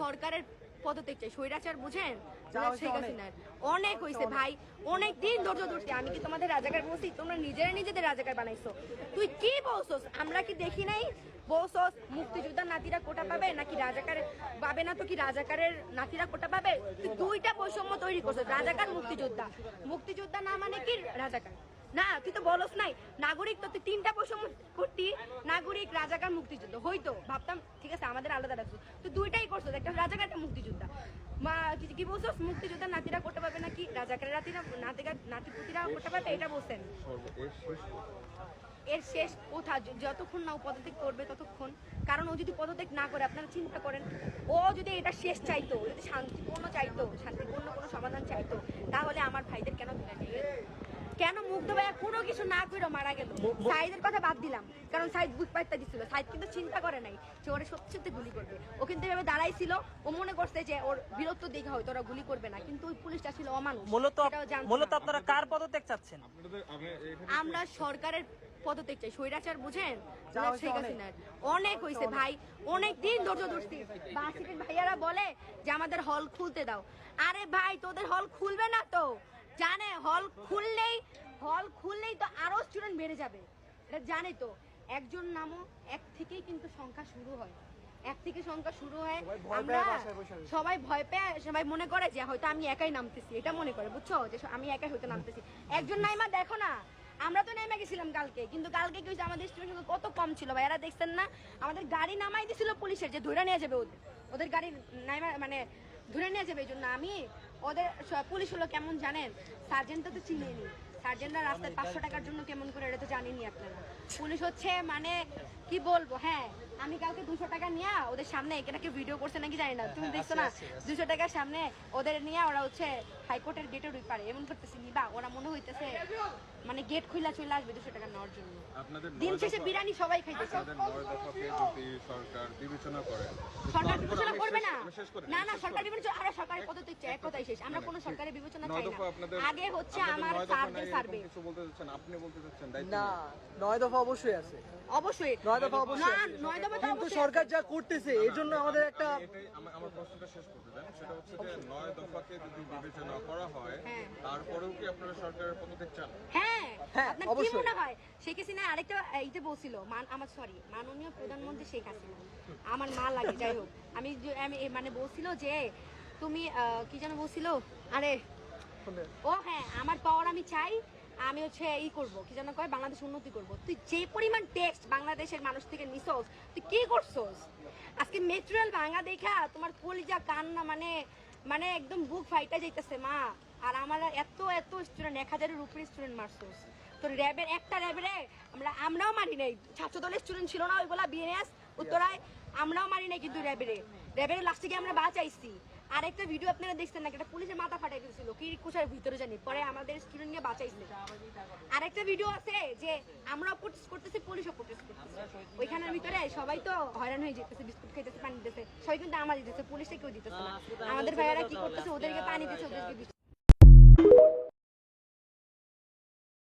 সরকারের পদত্যাগ চাই। স্বৈরাচার বুঝেন? শেখ হাসিনার। অনেক হয়েছে ভাই অনেক দিন ধৈর্য ধরছি। আমি কি তোমাদের রাজাকার বলছি? তোমরা নিজেরা নিজেদের রাজাকার বানাইছো। তুই কি বলছস? আমরা কি দেখি নাই? বলছস মুক্তিযোদ্ধার নাতিরা কোটা পাবে নাকি রাজাকার পাবে না? তো কি রাজাকারের নাতিরা কোটা পাবে? তুই দুইটা বৈষম্য তৈরি করছস রাজাকার মুক্তিযোদ্ধা। মুক্তিযোদ্ধা না মানে কি রাজাকার? না, তুই তো বলস নাই। নাগরিক তো, তুই তিনটা বৈষম্য করতি। নাগরিক, রাজাকার, মুক্তিযুদ্ধ। হইতো ভাবতাম, ঠিক আছে, আমাদের আলাদা রাখছো তুই দুইটাই করছ, একটা রাজাকার, একটা মুক্তিযোদ্ধা। মা, কি- বলছো মুক্তিযোদ্ধা নাতিরা করতে পারবে নাকি? রাজাকারের নাতিরা নাতিকা নাতিপুতিরা করতে পারবে? এটা বলছেন। এর শেষ কোথা যতক্ষণ না ও পদত্যাগ করবে, ততক্ষণ। কারণ ও যদি পদত্যাগ না করে, আপনারা চিন্তা করেন, ও যদি এটা শেষ চাইতো, যদি শান্তিপূর্ণ চাইতো, শান্তিপূর্ণ কোনো সমাধান চাইতো, তাহলে আমার ভাইদের কেন তুলে নিয়ে? কেন মুগ্ধ ভাইয়া কোনো কিছু না করে মারা গেল। সাইদের কথা বাদ দিলাম কারণ সাইদ বুঝ পাইতে দিছিল। সাইদ কিন্তু চিন্তা করে নাই যে ওরা সত্যি সত্যি গুলি করবে। ও কিন্তু এভাবে দাঁড়াইছিল ও মনে করছে যে ওর বীরত্ব দেখে হয়তো ওরা গুলি করবে না কিন্তু ওই পুলিশটা ছিল অমানুষ। মূলত মূলত আপনারা কার পদত্যাগ চাচ্ছেন? আমরা সরকারের পদত্যাগ চাই। স্বৈরাচার বুঝেন? শেখ অনেক। হাসিনার। অনেক। হয়েছে ভাই। অনেক দিন ধৈর্য ধরছি। বাসিকের ভাইয়ারা বলে যে আমাদের হল খুলতে দাও। আরে ভাই তোদের হল খুলবে না তো? জানে হল খুললেই হল খুললেই তো আরও স্টুডেন্ট বেড়ে যাবে। এটা জানে তো। একজন নামও এক থেকেই কিন্তু সংখ্যা শুরু হয়। এক থেকে সংখ্যা শুরু হয়। আমরা। সবাই ভয় পেয়ে সবাই মনে করে যে হয়তো আমি একাই নামতেছি। এটা মনে করে বুঝছ? যে আমি একাই হয়তো নামতেছি। একজন নাইমা দেখো না আমরা তো নেমে গেছিলাম কালকে। কিন্তু কালকে কি আমাদের স্টুডেন্ট কত কম ছিল ভাই এরা দেখছেন না? আমাদের গাড়ি নামাই দিছিল পুলিশের যে ধরে নিয়ে যাবে ওদের। ওদের গাড়ি নাইমা মানে ধরে নিয়ে যাবে। এই জন্য আমি ওদের পুলিশ হলো কেমন জানেন? সার্জেন্টটা তো চিনিয়ে নি সার্জেন্টরা রাস্তায় পাঁচশো টাকার জন্য কেমন করে এটা তো জানেনি আপনারা। পুলিশ হচ্ছে মানে কি বলব? হ্যাঁ আমি কালকে দুশো টাকা নিয়ে ওদের সামনে এখানে ভিডিও করছে নাকি জানি না। তুমি দেখছ না? দুশো টাকার সামনে ওদের নিয়ে ওরা হচ্ছে হাইকোর্টের গেটের ওই পারে এমন করতেছে নিবা ওরা মনে হইতেছে মানে গেট খুইলা চলে আসবে দুশো টাকা নেওয়ার জন্য। দিন শেষে বিরিয়ানি সবাই খাইতেছে। সরকার বিবেচনা করে সরকার বিবেচনা করবে না। না না সরকার বিবেচনা আরে সরকারের পদ্ধতি চাই এক কথাই শেষ। আমরা কোনো সরকারের বিবেচনা চাই না। আগে হচ্ছে আমার সার্ভে সার্ভে কিছু বলতে চাচ্ছেন আপনি বলতে চাচ্ছেন? না নয়। দফা অবশ্যই আছে। অবশ্যই। নয় দফা অবশ্যই কিন্তু সরকার যা করতেছে এই জন্য আমাদের একটা আমার প্রশ্নটা শেষ করতে চান সেটা হচ্ছে যে নয় দফাকে যদি বিবেচনা করা হয় হ্যাঁ। তারপরেও কি আপনারা সরকারের চান? হ্যাঁ। হ্যাঁ, আপনার কি অবশ্যই। মনে হয়? শেখ হাসিনা আরেকটা এইতে বলছিল মান আমার সরি মাননীয় প্রধানমন্ত্রী শেখ হাসিনা। আমার মা লাগে যাই হোক। আমি আমি মানে বলছিল যে তুমি আহ, কি যেন বলছিল? আরে ও হ্যাঁ আমার পাওয়ার আমি চাই আমি হচ্ছে ই করব, কি যেন কয়, বাংলাদেশ উন্নতি করব। তুই যে পরিমাণ টেক্সট বাংলাদেশের মানুষ থেকে নিছস, তুই কি করছস? আজকে মেটেরিয়াল ভাঙা দেখা তোমার কলিজা কান্না মানে মানে একদম বুক ফাইটা যাইতেছে, মা। আর আমার এত এত স্টুডেন্ট এক হাজারের উপরে স্টুডেন্ট মারছস। তোর র্যাবের একটা র্যাবেরে আমরা, আমরাও মারি নাই। ছাত্র দলের স্টুডেন্ট ছিল না ওইগুলা বিএনএস উত্তরায় আমরাও মারি নাই কিন্তু র্যাবেরে। র্যাবের লাস্টে গিয়ে আমরা বাঁচাইছি। আর একটা ভিডিও আপনারা দেখছেন না একটা পুলিশের মাথা ফাটাই দিয়েছিল কি কুচার ভিতরে জানি। পরে আমাদের স্টুডেন্ট নিয়ে বাঁচাইছে। আর একটা ভিডিও আছে যে আমরা প্রোটেস্ট করতেছি, পুলিশও প্রোটেস্ট করতেছে। ওইখানের ভিতরে সবাই তো হয়রান হয়ে যেতেছে, বিস্কুট খাইতেছে, পানি দিতেছে। সবাই কিন্তু আমার দিতেছে, পুলিশে কেউ দিতেছে না। আমাদের ভাইয়ারা কি করতেছে, ওদেরকে পানি দিতেছে, ওদেরকে